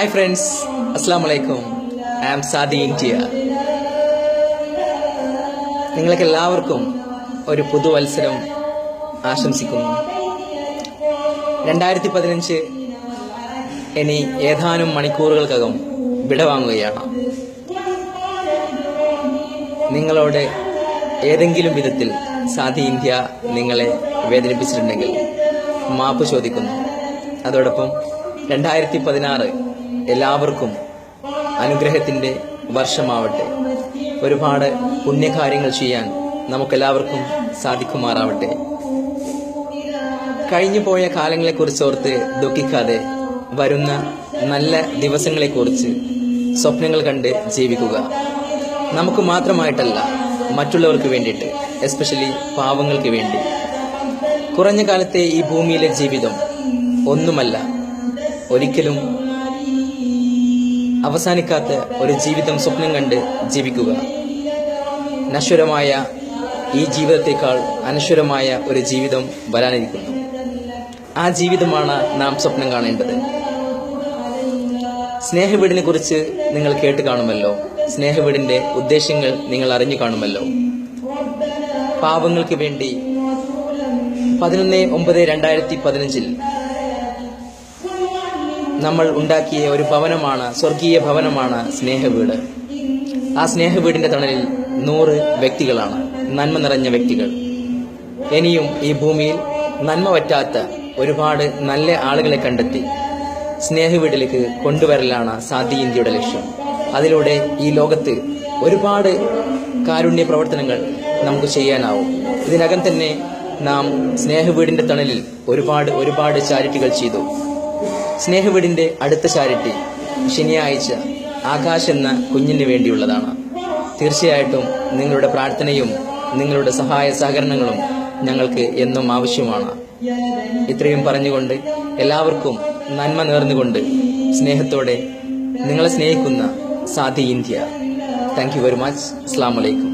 Hi friends അസ്സാം വലൈക്കും I am Saadi India നിങ്ങൾക്ക് എല്ലാവർക്കും ഒരു പുതുവത്സരം ആശംസിക്കുന്നു. രണ്ടായിരത്തി പതിനഞ്ച് ഇനി ഏതാനും മണിക്കൂറുകൾക്കകം വിടവാങ്ങുകയാണ് നിങ്ങളോട് ഏതെങ്കിലും വിധത്തിൽ സാദി ഇന്ത്യ നിങ്ങളെ വേദനിപ്പിച്ചിട്ടുണ്ടെങ്കിൽ മാപ്പ് ചോദിക്കുന്നു. അതോടൊപ്പം രണ്ടായിരത്തി പതിനാറ് എല്ലാവർക്കും അനുഗ്രഹത്തിന്റെ വർഷമാവട്ടെ. ഒരുപാട് പുണ്യകാര്യങ്ങൾ ചെയ്യാൻ നമുക്കെല്ലാവർക്കും സാധിക്കുമാറാവട്ടെ. കഴിഞ്ഞു പോയ കാലങ്ങളെക്കുറിച്ച് ഓർത്ത് ദുഃഖിക്കാതെ വരുന്ന നല്ല ദിവസങ്ങളെക്കുറിച്ച് സ്വപ്നങ്ങൾ കണ്ട് ജീവിക്കുക. നമുക്ക് മാത്രമായിട്ടല്ല മറ്റുള്ളവർക്ക് വേണ്ടിയിട്ട് എസ്പെഷ്യലി പാവങ്ങൾക്ക് വേണ്ടി. കുറഞ്ഞ കാലത്തെ ഈ ഭൂമിയിലെ ജീവിതം ഒന്നുമല്ല ഒരിക്കലും അവസാനിക്കാത്ത ഒരു ജീവിതം സ്വപ്നം കണ്ട് ജീവിക്കുക. നശ്വരമായ ഈ ജീവിതത്തേക്കാൾ അനശ്വരമായ ഒരു ജീവിതം വരാനിരിക്കുന്നു. ആ ജീവിതമാണ് നാം സ്വപ്നം കാണേണ്ടത്. സ്നേഹവീടിനെ കുറിച്ച് നിങ്ങൾ കേട്ട് കാണുമല്ലോ. സ്നേഹവീടിന്റെ ഉദ്ദേശങ്ങൾ നിങ്ങൾ അറിഞ്ഞു കാണുമല്ലോ. പാവങ്ങൾക്ക് വേണ്ടി പതിനൊന്ന് ഒമ്പത് രണ്ടായിരത്തി പതിനഞ്ചിൽ നമ്മൾ ഉണ്ടാക്കിയ ഒരു ഭവനമാണ് സ്വർഗീയ ഭവനമാണ് സ്നേഹവീട്. ആ സ്നേഹവീടിന്റെ തണലിൽ നൂറ് വ്യക്തികളാണ് നന്മ നിറഞ്ഞ വ്യക്തികൾ. ഇനിയും ഈ ഭൂമിയിൽ നന്മ പറ്റാത്ത ഒരുപാട് നല്ല ആളുകളെ കണ്ടെത്തി സ്നേഹവീടിലേക്ക് കൊണ്ടുവരലാണ് സാധി ഇന്ത്യയുടെ ലക്ഷ്യം. അതിലൂടെ ഈ ലോകത്ത് ഒരുപാട് കാരുണ്യ പ്രവർത്തനങ്ങൾ നമുക്ക് ചെയ്യാനാവും. ഇതിനകം തന്നെ നാം സ്നേഹവീടിന്റെ തണലിൽ ഒരുപാട് ഒരുപാട് ചാരിറ്റികൾ ചെയ്തു. സ്നേഹവീടിന്റെ അടുത്ത ചാരിറ്റി ശനിയാഴ്ച ആകാശ് എന്ന കുഞ്ഞിന് വേണ്ടിയുള്ളതാണ്. തീർച്ചയായിട്ടും നിങ്ങളുടെ പ്രാർത്ഥനയും നിങ്ങളുടെ സഹായ സഹകരണങ്ങളും ഞങ്ങൾക്ക് എന്നും ആവശ്യമാണ്. ഇത്രയും പറഞ്ഞുകൊണ്ട് എല്ലാവർക്കും നന്മ നേർന്നുകൊണ്ട് സ്നേഹത്തോടെ നിങ്ങളെ സ്നേഹിക്കുന്ന സാധി India. Thank you very much അസ്സാം വലൈക്കും